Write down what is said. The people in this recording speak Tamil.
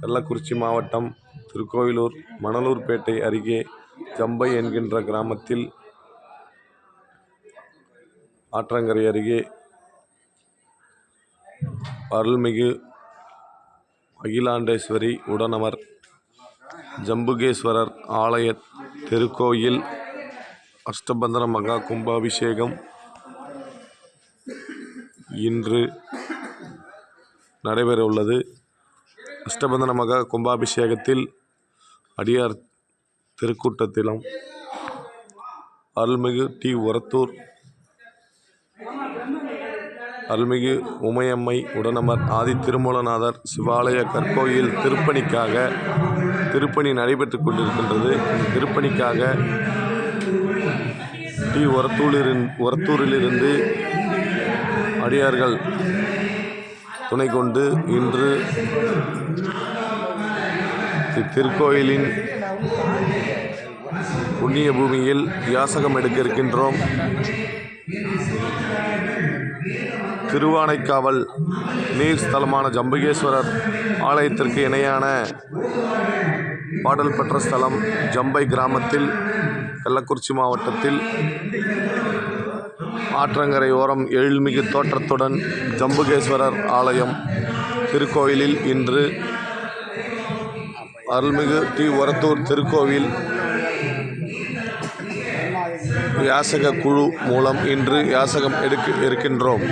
கள்ளக்குறிச்சி மாவட்டம் திருக்கோவிலூர் மணலூர்பேட்டை அருகே ஜம்பை என்கின்ற கிராமத்தில் ஆற்றங்கரை அருகே அருள்மிகு அகிலாண்டேஸ்வரி உடனமர் ஜம்புகேஸ்வரர் ஆலய திருக்கோயில் அஷ்டபந்தன மகா கும்பாபிஷேகம் இன்று நடைபெற உள்ளது அஷ்டபந்தன மகா கும்பாபிஷேகத்தில் அடியார் திருக்கூட்டத்திலும் அருள்மிகு டி உரத்தூர் அருள்மிகு உமையம்மை உடனமர் ஆதி திருமூலநாதர் சிவாலய கற்கோயில் திருப்பணிக்காக திருப்பணி நடைபெற்றுக் கொண்டிருக்கின்றது. இந்த திருப்பணிக்காக டி உரத்தூரிலிருந் உரத்தூரிலிருந்து அடியார்கள் துணை கொண்டு இன்று இத்திருக்கோயிலின் புண்ணிய பூமியில் யாசகம் எடுக்க இருக்கின்றோம் திருவானைக்காவல் நீர் ஸ்தலமான ஜம்புகேஸ்வரர் ஆலயத்திற்கு இணையான பாடல் பெற்ற ஸ்தலம் ஜம்பை கிராமத்தில் கள்ளக்குறிச்சி மாவட்டத்தில். ஆற்றங்கரை ஓரம் எழில்மிகு தோற்றத்துடன் ஜம்புகேஸ்வரர் ஆலயம் திருக்கோயிலில் இன்று அருள்மிகு டி. உரத்தூர் திருக்கோவில் யாசக குழு மூலம் இன்று யாசகம் எடுக்க இருக்கின்றோம்